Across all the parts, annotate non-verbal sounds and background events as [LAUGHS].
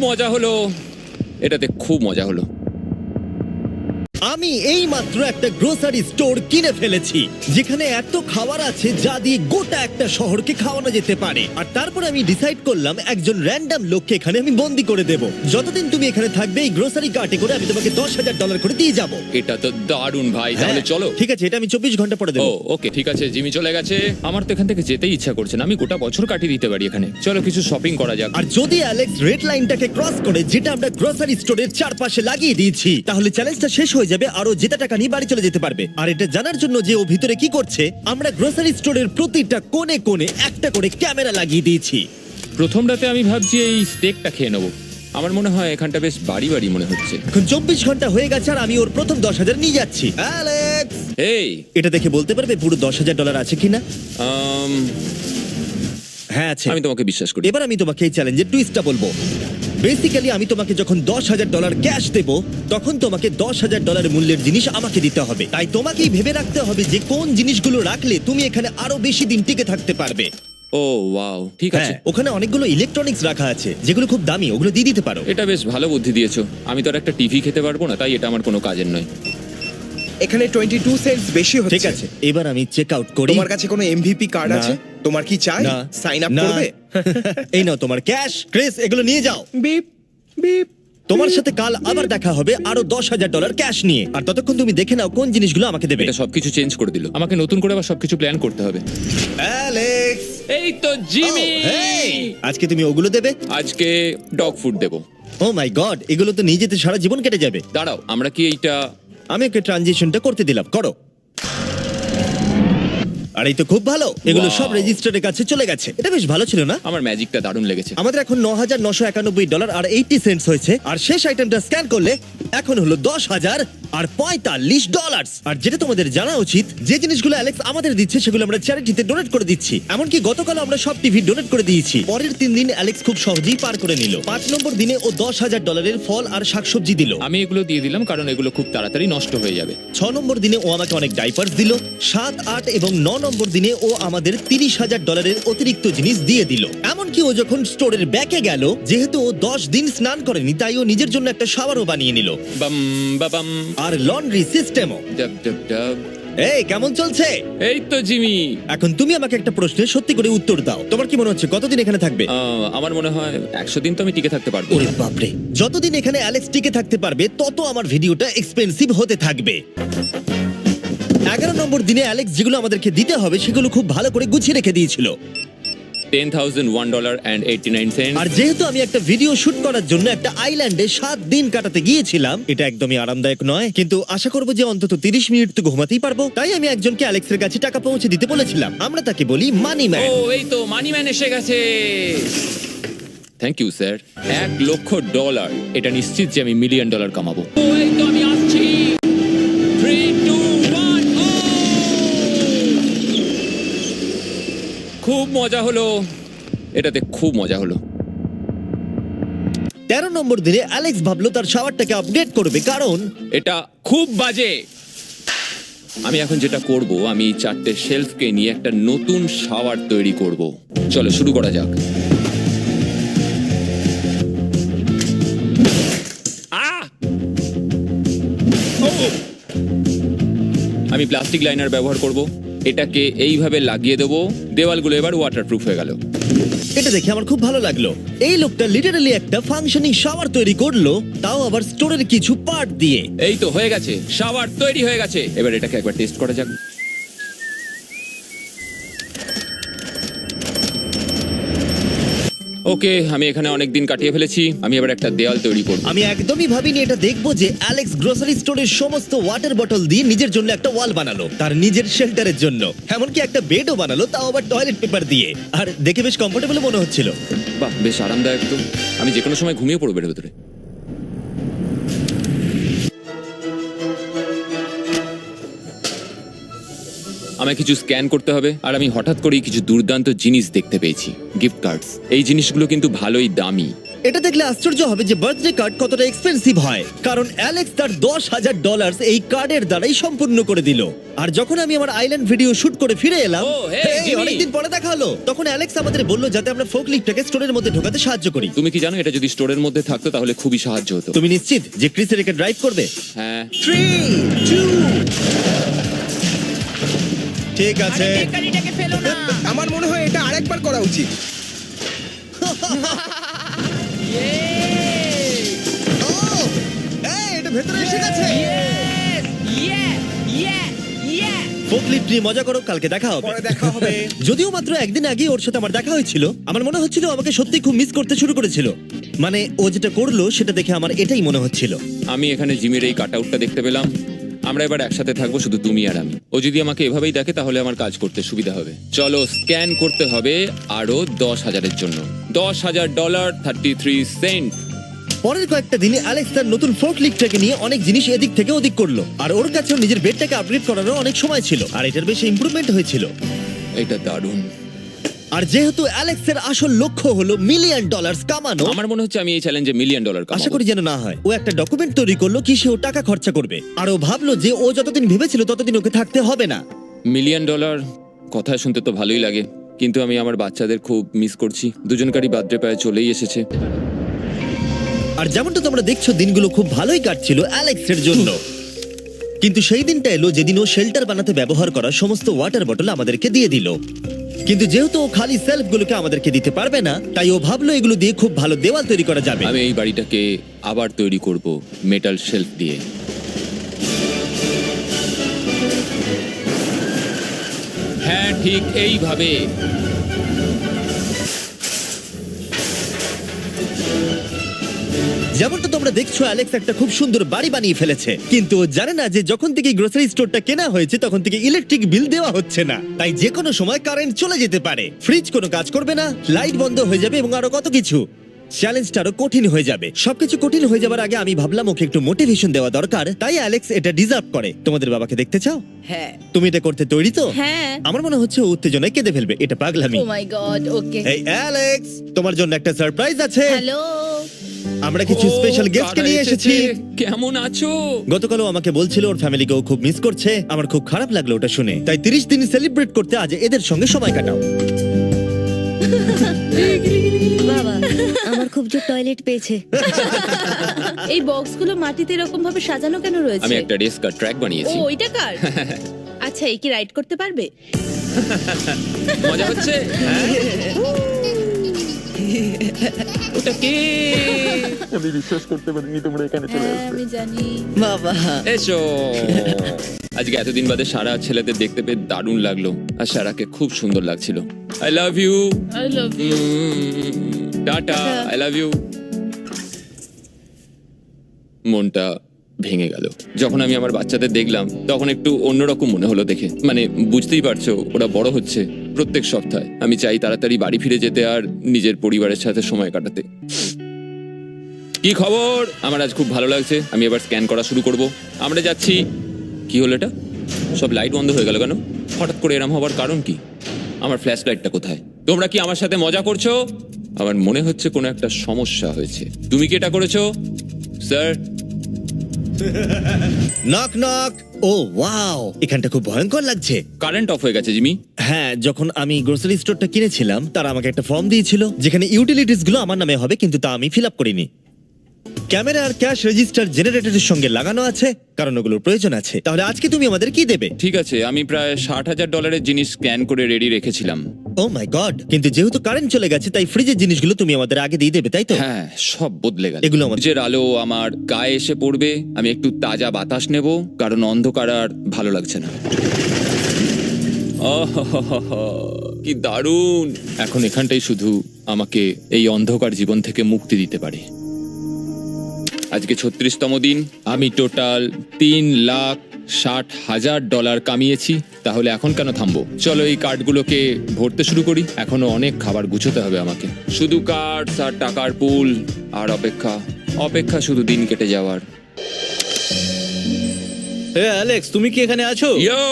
মজা হলো এটাতে খুব মজা হলো। আমি এই মাত্র একটা গ্রোসারি স্টোর কিনে ফেলেছি যেখানে এত খাবার আছে যা দিয়ে গোটা একটা শহরকে খাওয়ানো যেতে পারে। আর তারপর আমি ডিসাইড করলাম একজন র্যান্ডম লোককে এখানে আমি বন্দি করে দেব। যতদিন তুমি এখানে থাকবে এই গ্রোসারি কার্টে করে আমি তোমাকে দশ হাজার ডলার করে দিয়ে যাব। এটা তো দারুণ ভাই তাহলে চলো। ঠিক আছে এটা আমি চব্বিশ ঘণ্টা পরে ও দেবো ওকে ঠিক আছে জিমি চলে গেছে। আমার তো এখান থেকে যেতেই ইচ্ছা করছে না আমি গোটা বছর কাটিয়ে দিতে পারি এখানে। চলো কিছু শপিং করা যাক। আর যদি অ্যালেক্স রেড লাইনটাকে ক্রস করে যেটা আমরা গ্রোসারি স্টোরের চারপাশে লাগিয়ে দিয়েছি তাহলে চ্যালেঞ্জটা শেষ হয়ে যাবে আরও জেতা টাকা নিয়ে বাড়ি চলে যেতে পারবে। আর এটা জানার জন্য যে ও ভিতরে কি করছে আমরা গ্রোসারি স্টোরের প্রতিটা কোণে কোণে একটা করে ক্যামেরা লাগিয়ে দিয়েছি। প্রথম রাতে আমি ভাবছি এই স্টেকটা খেয়ে নেব। আমার মনে হয় এখানটা বেশ বাড়ি বাড়ি মনে হচ্ছে। এখন চব্বিশ ঘণ্টা হয়ে গেছে আর আমি ওর প্রথম দশ হাজার নিয়ে যাচ্ছি। অ্যালেক্স! এই! এটা দেখে বলতে পারবে পুরো দশ হাজার ডলার আছে কিনা? আম, হ্যাঁ আছে। আমি তোমাকে বিশ্বাস করি। এবার আমি তোমাকে এই চ্যালেঞ্জের টুইস্টটা বলব। বেসিক্যালি আমি তোমাকে যখন দশ হাজার ডলার ক্যাশ দেবো তখন তোমাকে দশ হাজার ডলার মূল্যের জিনিস আমাকে দিতে হবে। তাই তোমাকেই ভেবে রাখতে হবে যে কোন জিনিসগুলো রাখলে তুমি এখানে আরও বেশি দিন টিকে থাকতে পারবে। ও ওয়াও ঠিক আছে। হ্যাঁ ওখানে অনেকগুলো ইলেকট্রনিক্স রাখা আছে যেগুলো খুব দামি ওগুলো দিয়ে দিতে পারো। এটা বেশ ভালো বুদ্ধি দিয়েছ। আমি তো আর একটা টিভি খেতে পারব না তাই এটা আমার কোনো কাজের নয়। এখানে টোয়েন্টি টু সেন্টস বেশি হচ্ছে। ঠিক আছে এবার আমি চেক আউট করি। তোমার কাছে কোনো এমভিপি কার্ড না। আছে? তোমার কি চাই? না। সাইন আপ না। করবে? [LAUGHS] এই নাও তোমার ক্যাশ ক্রেস এগুলো নিয়ে যাও। Beep beep. তোমার সাথে কাল আবার দেখা হবে আরও দশ হাজার ডলার ক্যাশ নিয়ে। আর ততক্ষণ তুমি দেখে নাও কোন জিনিসগুলো আমাকে দেবে। এটা সবকিছু চেঞ্জ করে দিল। আমাকে নতুন করে আবার সবকিছু প্ল্যান করতে হবে। অ্যালেক্স। এই তো জিমি। আজকে তুমি ওগুলো দেবে? আজকে ডগ ফুড দেবো। ও মাই গড এগুলো তো নিয়ে যেতে সারা জীবন কেটে যাবে। দাঁড়াও আমরা কি এইটা আমি ওকে ট্রানজিশনটা করতে দিলাম করো। আর এই তো খুব ভালো। এগুলো Wow! সব রেজিস্টারের কাছে চলে গেছে। এটা বেশ ভালো ছিল না? আমার ম্যাজিকটা দারুণ লেগেছে। আমাদের এখন ন হাজার নশো একানব্বই ডলার আর এইটি সেন্টস হয়েছে। আর শেষ আইটেমটা স্ক্যান করলে এখন হলো দশ হাজার আর পঁয়তাল্লিশ ডলার আর যেটা তোমাদের জানা উচিত যে জিনিসগুলো অ্যালেক্স আমাদের দিচ্ছে সেগুলো আমরা চ্যারিটিতে ডোনেট করে দিচ্ছি। এমনকি গতকাল আমরা সব টিভি ডোনেট করে দিয়েছি। পরের তিন দিন অ্যালেক্স খুব সহজেই পার করে নিল। পাঁচ নম্বর দিনে ও দশ হাজার ডলারের ফল আর শাকসবজি দিল। আমি এগুলো দিয়ে দিলাম কারণ এগুলো খুব তাড়াতাড়ি নষ্ট হয়ে যাবে। ছ নম্বর দিনে ও আমাকে অনেক ডাইপার্স দিল। সাত আট এবং ন নম্বর দিনে ও আমাদের তিরিশ হাজার ডলারের অতিরিক্ত জিনিস দিয়ে দিল। এমনকি ও যখন স্টোরের ব্যাকে গেল যেহেতু ও দশ দিন স্নান করেনি তাই ও নিজের জন্য একটা শাওয়ারও বানিয়ে নিল। বাম বাবাম। আর লন্ড্রি সিস্টেমও। ডাব ডাব ডাব। এই কেমন চলছে? এই তো জিমি। এখন তুমি আমাকে একটা প্রশ্নের সত্যি করে উত্তর দাও। তোমার কি মনে হচ্ছে কতদিন এখানে থাকবে? আহ, আমার মনে হয় একশো দিন তো আমি টিকে থাকতে পারব। ওরে বাপরে যতদিন এখানে অ্যালেক্স টিকে থাকতে পারবে তত আমার ভিডিওটা এক্সপেন্সিভ হতে থাকবে। এগারো নম্বর দিনে অ্যালেক্স যেগুলো আমাদেরকে দিতে হবে সেগুলো খুব ভালো করে গুছিয়ে রেখে দিয়েছিল। Ten thousand one dollar and eighty nine cent আর যেহেতু আমি একটা ভিডিও শুট করার জন্য একটা আইল্যান্ডে সাত দিন কাটাতে গিয়েছিলাম এটা একদমই আরামদায়ক নয় কিন্তু আশা করব যে অন্তত তিরিশ মিনিট তো ঘুমাতেই পারব তাই আমি একজনকে অ্যালেক্সের কাছে টাকা পৌঁছে দিতে বলেছিলাম। আমরা তাকে বলি মানি ও ম্যান এই তো মানি ম্যান এসে গেছে। থ্যাংক ইউ স্যার এক লক্ষ ডলার এটা নিশ্চিত যে আমি মিলিয়ন ডলার কামাবো। ও এই তো মজা হলো। এটাতে খুব মজা হলো। তেরো নম্বর দিনে অ্যালেক্স ভাবলো তার শাওয়ারটাকে আপডেট করবে কারণ এটা খুব বাজে। আমি এখন যেটা করব আমি চারটে শেলফকে নিয়ে একটা নতুন শাওয়ার তৈরি করব। চলো শুরু করা যাক। আহ! ও! আমি প্লাস্টিক লাইনার ব্যবহার করব। এটাকে এইভাবে লাগিয়ে দেবো। দেওয়ালগুলো এবার ওয়াটারপ্রুফ হয়ে গেল। এটা দেখে আমার খুব ভালো লাগল। এই লোকটা লিটারালি একটা ফাংশনিং শাওয়ার তৈরি করল তাও আবার স্টোরের কিছু পার্ট দিয়ে। এই তো হয়ে গেছে শাওয়ার তৈরি হয়ে গেছে। এবার এটাকে একবার টেস্ট করা যাক। ওকে আমি এখানে অনেক দিন কাটিয়ে ফেলেছি। আমি এবার একটা দেয়াল তৈরি করব। আমি একদমই ভাবিনি এটা দেখব যে অ্যালেক্স গ্রোসারি স্টোরের সমস্ত ওয়াটার বটল দিয়ে নিজের জন্য একটা ওয়াল বানালো তার নিজের শেল্টারের জন্য। এমনকি একটা বেডও বানালো তাও আবার টয়লেট পেপার দিয়ে। আর দেখে বেশ কমফোর্টেবল মনে হচ্ছিল। বাহ বেশ আরামদায়ক তো। আমি যে কোনো সময় ঘুমিয়ে পড়ব এর ভেতরে। আমায় কিছু স্ক্যান করতে হবে আর আমি হঠাৎ করেই কিছু দুর্দান্ত জিনিস দেখতে পেয়েছি গিফট কার্ডস এই জিনিসগুলো কিন্তু ভালোই দামি। এটা দেখলে আশ্চর্য হবে যে বার্থডে কার্ড কতটা এক্সপেন্সিভ হয় কারণ অ্যালেক্স তার দশ হাজার ডলার এই কার্ডের দ্বারাই সম্পূর্ণ করে দিল। আর যখন আমি আমার আইল্যান্ড ভিডিও শুট করে ফিরে এলাম hey, জিমি। অনেকদিন পরে দেখা হলো। তখন অ্যালেক্স আমাদের বলল যাতে আমরা ফোক লিফটটাকে স্টোরের মধ্যে ঢোকাতে সাহায্য করি। তুমি কি জানো এটা যদি স্টোরের মধ্যে থাকতো তাহলে খুবই সাহায্য হতো। তুমি নিশ্চিত যে ক্রিসের একে ড্রাইভ করবে? হ্যাঁ। থ্রি টু ঠিক আছে। [LAUGHS] আমার মনে হয় এটা আরেকবার করা উচিত। [LAUGHS] ও, এই, এটা ভেতরে এসে গেছে। ফোক লিফট নিয়ে মজা করো কালকে দেখা হবে। পরে দেখা হবে। [LAUGHS] যদিও মাত্র একদিন আগে ওর সাথে আমার দেখা হয়েছিল আমার মনে হচ্ছিল ও আমাকে সত্যি খুব মিস করতে শুরু করেছিল। মানে ও যেটা করল সেটা দেখে আমার এটাই মনে হচ্ছিল। আমি এখানে জিমের এই কাট আউটটা দেখতে পেলাম। আমরা এবার একসাথে থাকব শুধু তুমি আর আমি। ও যদি আমাকে এভাবেই দেখে তাহলে আমার কাজ করতে সুবিধা হবে। চলো স্ক্যান করতে হবে আরও দশ হাজারের জন্য। দশ হাজার ডলার থার্টি থ্রি সেন্ট পরের কয়েকটা দিনে অ্যালেক্স তার নতুন ফোর্ক লিফটটাকে নিয়ে অনেক জিনিস এদিক থেকে ওদিক করল। আর ওর কাছেও নিজের বেডটাকে আপগ্রেড করারও অনেক সময় ছিল। আর এটার বেশি ইমপ্রুভমেন্ট হয়েছিল। এটা দারুণ। আর যেহেতু অ্যালেক্সের আসল লক্ষ্য হলো মিলিয়ন ডলার কামানো আমার মনে হচ্ছে আমি এই চ্যালেঞ্জে মিলিয়ন ডলার আশা করি যেন না হয়। ও একটা ডকুমেন্ট তৈরি করল কি সে ও টাকা খরচা করবে। আর ও ভাবলো যে ও যতদিন ভেবেছিল ততদিন ওকে থাকতে হবে না। মিলিয়ন ডলার কথা শুনতে তো ভালোই লাগে কিন্তু আমি আমার বাচ্চাদের খুব মিস করছি। দুজনকারই বার্থডে প্রায় চলেই এসেছে। আর যেমনটা তোমরা দেখছ দিনগুলো খুব ভালোই কাটছিল অ্যালেক্সের জন্য। কিন্তু সেই দিনটা এলো যেদিন ও শেল্টার বানাতে ব্যবহার করা সমস্ত ওয়াটার বটল আমাদেরকে দিয়ে দিল। কিন্তু যেহেতু ও খালি সেলফগুলোকে আমাদেরকে দিতে পারবে না, তাই ও ভাবলো এগুলো দিয়ে খুব ভালো দেওয়াল তৈরি করা যাবে। আমি এই বাড়িটাকে আবার তৈরি করব মেটাল সেলফ দিয়ে। হ্যাঁ ঠিক এইভাবে। যেমনটা তোমরা দেখছ অ্যালেক্স একটা খুব সুন্দর বাড়ি বানিয়ে ফেলেছে। কিন্তু ও জানে না যে যখন থেকে গ্রোসারি স্টোরটা কেনা হয়েছে তখন থেকে ইলেকট্রিক বিল দেওয়া হচ্ছে না। তাই যে কোনো সময় কারেন্ট চলে যেতে পারে। ফ্রিজ কোনো কাজ করবে না লাইট বন্ধ হয়ে যাবে এবং আরও কত কিছু। চ্যালেঞ্জটা আরও কঠিন হয়ে যাবে। সবকিছু কঠিন হয়ে যাবার আগে আমি ভাবলাম ওকে একটু মোটিভেশন দেওয়া দরকার। তাই অ্যালেক্স এটা ডিজার্ভ করে। তোমাদের বাবাকে দেখতে চাও? হ্যাঁ। তুমি এটা করতে তৈরি তো? হ্যাঁ। আমার মনে হচ্ছে ও উত্তেজনায় কেঁদে ফেলবে। এটা পাগলামি। ও মাই গড ওকে এই অ্যালেক্স তোমার জন্য একটা সারপ্রাইজ আছে। হ্যালো আমরা কিছু স্পেশাল গেস্টকে কারা নিয়ে এসেছি। কেমন আছো? গতকালও আমাকে বলছিল ওর ফ্যামিলিকেও খুব মিস করছে। আমার খুব খারাপ লাগল ওটা শুনে। তাই তিরিশ দিন সেলিব্রেট করতে আজ এদের সঙ্গে সময় কাটাও। বাবা আমার খুব জোর টয়লেট পেয়েছে। [LAUGHS] এই বক্সগুলো মাটিতে এরকম ভাবে সাজানো কেন রয়েছে? আমি একটা ডেস্কার ট্র্যাক ও বানিয়েছি। ওইটা কার? [LAUGHS] আচ্ছা এই কি রাইড করতে পারবে? মজা হচ্ছে? [LAUGHS] হ্যাঁ? [LAUGHS] ওটা কে? হ্যাঁ আমি জানি। বাবা। এসো। আজকে এতদিন বাদে সারা ছেলেদের দেখতে পেয়ে দারুণ লাগল আর সারাকে খুব সুন্দর লাগছিল। I love you I love you tata I love you মনটা ভেঙে গেল। যখন আমি আমার বাচ্চাদের দেখলাম, তখন একটু অন্যরকম মনে হলো দেখে। মানে বুঝতেই পারছ, ওরা বড় হচ্ছে প্রত্যেক সপ্তাহে। আমি চাই তাড়াতাড়ি বাড়ি ফিরে যেতে আর নিজের পরিবারের সাথে সময় কাটাতে। কি খবর? আমার আজ খুব ভালো লাগছে। আমি এবার স্ক্যান করা শুরু করব। আমরা যাচ্ছি। কি হলো এটা? সব লাইট বন্ধ হয়ে গেল কেন? হঠাৎ করে এরম হবার কারণ কি? আমার ফ্ল্যাশ লাইটটা কোথায়? তোমরা কি আমার সাথে মজা করছ? আমার মনে হচ্ছে কোনো একটা সমস্যা হয়েছে। তুমি কি এটা করেছ? স্যার নক নক ও ওয়াও এখানটা খুব ভয়ঙ্কর লাগছে। কারেন্ট অফ হয়ে গেছে জিমি। হ্যাঁ যখন আমি গ্রোসারি স্টোরটা কিনেছিলাম তারা আমাকে একটা ফর্ম দিয়েছিল যেখানে ইউটিলিটিসগুলো আমার নামে হবে কিন্তু তা আমি ফিল আপ করিনি। ক্যামেরা আর ক্যাশ রেজিস্টার জেনারেটরের সঙ্গে লাগানো আছে কারণ ওগুলোর প্রয়োজন আছে। তাহলে আজকে তুমি আমাদের কি দেবে? ঠিক আছে আমি প্রায় ষাট হাজার ডলারের জিনিস স্ক্যান করে রেডি রেখেছিলাম। ও মাই গড কিন্তু যেহেতু কারেন্ট চলে গেছে তাই ফ্রিজের জিনিসগুলো তুমি আমাদের আগে দিয়ে দেবে তাই তো? হ্যাঁ সব বদলে গেল এগুলো আমার- সূর্যের আলো আমার গায়ে এসে পড়বে আমি একটু তাজা বাতাস নেব কারণ অন্ধকার আর ভালো লাগছে না। আহাহাহা, কি দারুণ! এখন এখানটাই শুধু আমাকে এই অন্ধকার জীবন থেকে মুক্তি দিতে পারে। আজকে ছত্রিশতম দিন আমি টোটাল তিন লাখ ষাট হাজার ডলার কামিয়েছি, তাহলে এখন কেন থামবো? চলো এই কার্ডগুলোকে ভরতে শুরু করি। এখনও অনেক খাবার গুছোতে হবে আমাকে। শুধু কার্ড আর টাকার পুল আর অপেক্ষা। অপেক্ষা শুধু দিন কেটে যাওয়ার। হে অ্যালেক্স তুমি কি এখানে আছো? ইয়ো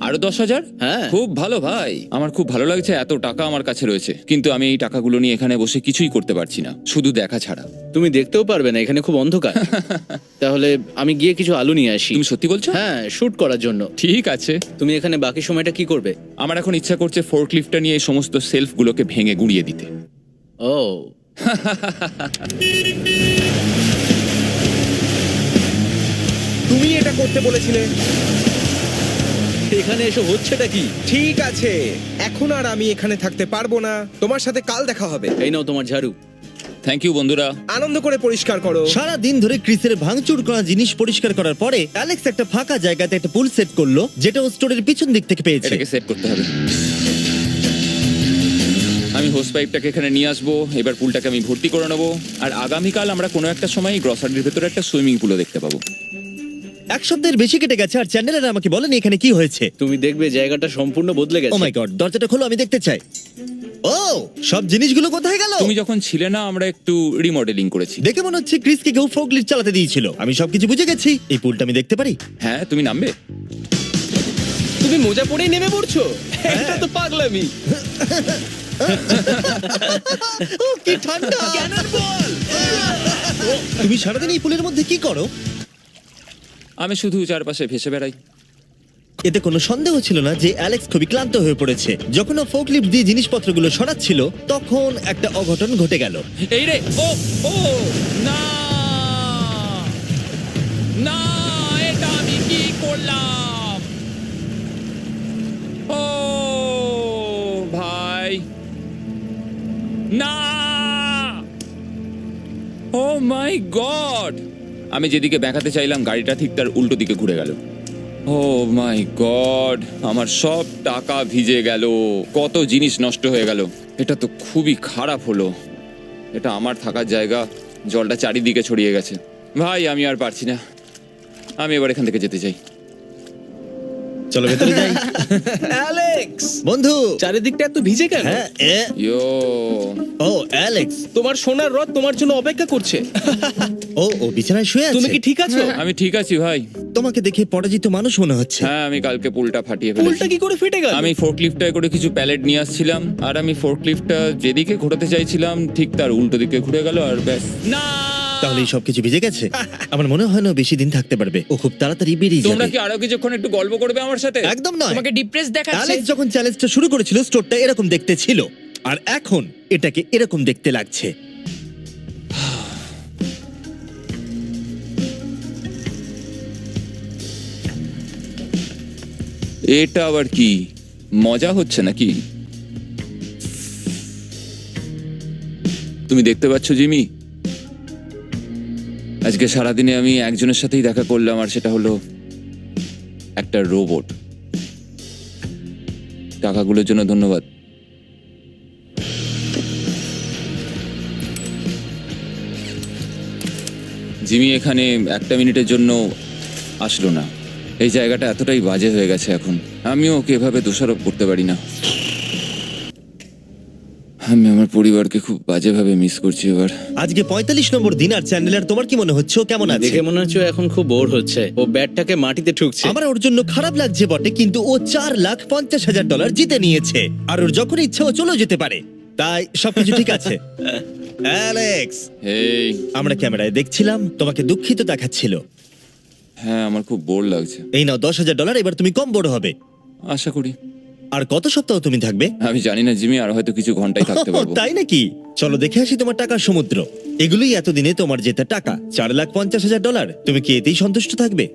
আরও দশ হাজার? হ্যাঁ। খুব ভালো ভাই। আমার খুব ভালো লাগছে এত টাকা আমার কাছে রয়েছে। কিন্তু আমি এই টাকাগুলো নিয়ে এখানে বসে কিছুই করতে পারছি না শুধু দেখা ছাড়া। তুমি দেখতেও পারবে না এখানে খুব অন্ধকার। [LAUGHS] তাহলে আমি গিয়ে কিছু আলু নিয়ে আসি। তুমি সত্যি বলছো? হ্যাঁ শুট করার জন্য। ঠিক আছে। তুমি এখানে বাকি সময়টা কি করবে? আমার এখন ইচ্ছা করছে ফোর্কলিফটটা নিয়ে এই সমস্ত সেলফগুলোকে ভেঙে গুঁড়িয়ে দিতে। ও। [LAUGHS] তুমি এটা করতে বলেছিলে। এখানে এসে হচ্ছেটা কি? ঠিক আছে। এখন আর আমি এখানে থাকতে পারব না। তোমার সাথে কাল দেখা হবে। এই নাও তোমার ঝাড়ু। থ্যাংক ইউ বন্ধুরা। আনন্দ করে পরিষ্কার করো। সারা দিন ধরে ক্রিসের ভাঙচুর করা জিনিস পরিষ্কার করার পরে অ্যালেক্স একটা ফাঁকা জায়গাতে একটা পুল সেট করল যেটা ও স্টোরের পিছন দিক থেকে পেয়েছে। এটাকে সেট করতে হবে। আমি হোস পাইপটাকে এখানে নিয়ে আসব। এবার পুলটাকে আমি ভর্তি করে নেব। আর আগামীকাল আমরা কোনো একটা সময় গ্রসারির ভেতরে একটা সুইমিং পুলও দেখতে পাবো। এক সপ্তাহের বেশি কেটে গেছে আর চ্যান্ডেলার আমাকে বলেনি এখানে কি হয়েছে। তুমি দেখবে জায়গাটা সম্পূর্ণ বদলে ও গেছে মাই গড দরজাটা খোলো আমি দেখতে চাই। ও সব জিনিসগুলো কোথায় গেল? তুমি যখন ছিলে না আমরা একটু রিমডেলিং করেছি। দেখে মনে হচ্ছে ক্রিসকে কেউ ফোকলিফট চালাতে দিয়েছিল। আমি সবকিছু বুঝে গেছি। এই পুলটা আমি দেখতে পারি? হ্যাঁ তুমি নামবে? তুমি মোজা পরেই নেমে পড়ছো? এটা তো পাগলামি। ও কি ঠান্ডা। তুমি সারাদিন এই পুলের মধ্যে কি করো? আমি শুধু চারপাশে ভেসে বেড়াই। এতে কোনো সন্দেহ ছিল না যে অ্যালেক্স খুবই ক্লান্ত হয়ে পড়েছে। যখন ও ফোকলিফট দিয়ে জিনিসপত্রগুলো সরাচ্ছিল তখন একটা অঘটন ঘটে গেল। এই রে ও ও না না এটা আমি কি করলাম? ও ভাই না ও মাই গড আমি যেদিকে বেঁকাতে চাইলাম, গাড়িটা ঠিক তার উল্টো দিকে ঘুরে গেল। ও মাই গড, আমার সব টাকা ভিজে গেল। কত জিনিস নষ্ট হয়ে গেল। এটা তো খুবই খারাপ হলো। এটা আমার থাকার জায়গা, জলটা চারিদিকে ছড়িয়ে গেছে। ভাই, আমি আর পারছি না। আমি এবার এখান থেকে যেতে চাই। চলো ভেতরে যাই। [LAUGHS] অ্যালেক্স! বন্ধু! চারিদিকটা এত ভিজে কেন? হ্যাঁ এ, ইয়ো। ও অ্যালেক্স। তোমার সোনার রথ তোমার জন্য অপেক্ষা করছে। ও ও বিছানায় শুয়ে আছে? তুমি কি ঠিক আছো? [LAUGHS] আমি ঠিক আছি ভাই। তোমাকে দেখে পরাজিত মানুষ মনে হচ্ছে। হ্যাঁ আমি কালকে পুলটা ফাটিয়ে ফেলেছি। পুলটা কি করে ফেটে গেল? আমি ফোর্কলিফটটায় করে কিছু প্যালেট নিয়ে আসছিলাম আর আমি ফোর্কলিফটটা যেদিকে ঘোরাতে চাইছিলাম ঠিক তার উল্টো দিকে ঘুরে গেল আর ব্যাস। না তাহলে এই সবকিছু ভিজে গেছে। আমার মনে হয় না বেশি দিন থাকতে পারবে। ও খুব তাড়াতাড়ি বেরিয়ে যাবে। তোমরা কি আরও কিছুক্ষণ একটু গল্প করবে আমার সাথে? একদম নয়। তোমাকে ডিপ্রেস দেখাচ্ছে। অ্যালেক্স যখন চ্যালেঞ্জটা শুরু করেছিল স্টোরটা এরকম দেখতে ছিল। আর এখন এটাকে এরকম দেখতে লাগছে। এটা আবার কি? মজা হচ্ছে নাকি? তুমি দেখতে পাচ্ছ জিমি? আজকে সারাদিনে আমি একজনের সাথেই দেখা করলাম, আর সেটা হলো একটা রোবট টাকাগুলোর জন্য ধন্যবাদ। জিমি এখানে একটা মিনিটের জন্য আসলো না। এই জায়গাটা এতটাই বাজে হয়ে গেছে এখন। আমিও ওকে এভাবে দোষারোপ করতে পারি না। আমি আমার পরিবারকে খুব বাজেভাবে মিস করছি এবার। আজকে পঁয়তাল্লিশ নম্বর দিন আর চ্যান্ডেলার তোমার কি মনে হচ্ছে? ও কেমন আছে? দেখে মনে হচ্ছে ও এখন খুব বোর হচ্ছে। ও ব্যাটটাকে মাটিতে ঠুকছে। আমার ওর জন্য খারাপ লাগছে বটে কিন্তু ও চার লাখ পঞ্চাশ হাজার ডলার জিতে নিয়েছে। আর ওর যখন ইচ্ছে ও চলেও যেতে পারে। তাই সবকিছু ঠিক আছে। [LAUGHS] অ্যালেক্স আমরা ক্যামেরায় দেখছিলাম তোমাকে দুঃখিত দেখাচ্ছিল। হ্যাঁ আমার খুব বোর লাগছে। এই নাও দশ হাজার ডলার এবার তুমি কম বড় হবে। আশা করি। আর কত সপ্তাহ তুমি থাকবে? আমি জানি না জিমি আর হয়তো কিছু ঘন্টায় থাকতে পারব। তাই নাকি? চলো দেখে আসি তোমার টাকার সমুদ্র। এগুলোই এতদিনে তোমার জেতা টাকা। চার লাখ পঞ্চাশ হাজার ডলার। তুমি কি এতেই সন্তুষ্ট থাকবে?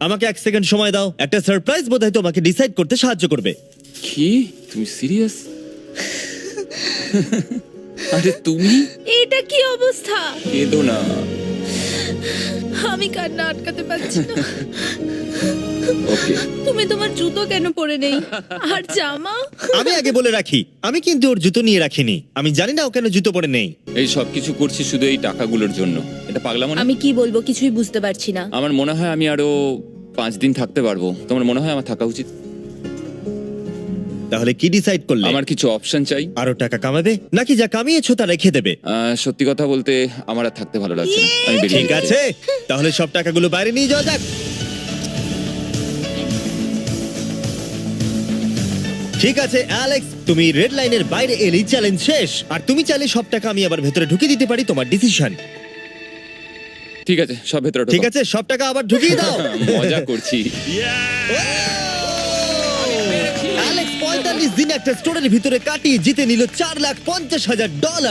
আমাকে এক সেকেন্ড সময় দাও। একটা সারপ্রাইজ বোধহয় তোমাকে ডিসাইড করতে সাহায্য করবে। কি? তুমি সিরিয়াস? আরে তুমি? এটা কি অবস্থা? কেঁদো না। আমি কান্না আটকাতে পারছি না। তুমি তোমার জুতো কেন পরে নেই? আর জামা? আমি আগে বলে রাখি আমি কিন্তু ওর জুতো নিয়ে রাখিনি। আমি জানি না ও কেন জুতো পরে নেই। এই সব কিছু করছি শুধু এই টাকাগুলোর জন্য। এটা পাগলা মনে? আমি কি বলব কিছুই বুঝতে পারছি না। আমার মনে হয় আমি আরও পাঁচ দিন থাকতে পারব। তোমার মনে হয় আমার থাকা উচিত? তাহলে কি ডিসাইড করলে? আমার কিছু অপশন চাই। আরও টাকা কামাবে? নাকি যা কামিয়েছো তা রেখে দেবে? আহ, সত্যি কথা বলতে আমার আর থাকতে ভালো লাগছে না। আমি বেরিয়ে ঠিক যেতে আছে তাহলে সব টাকাগুলো বাইরে নিয়ে যাওয়া যাক। ঠিক আছে অ্যালেক্স তুমি রেড লাইনের বাইরে এলেই চ্যালেঞ্জ শেষ। আর তুমি চাইলে সব টাকা আমি আবার ভেতরে ঢুকে দিতে পারি তোমার ডিসিশন ঠিক আছে সব ভেতরে ঢোকো। ঠিক আছে সব টাকা আবার ঢুকিয়ে দাও। [LAUGHS] মজা করছি। অ্যালেক্স পঁয়তাল্লিশ দিন একটা স্টোরের ভিতরে কাটিয়ে জিতে নিল চার লাখ পঞ্চাশ হাজার ডলার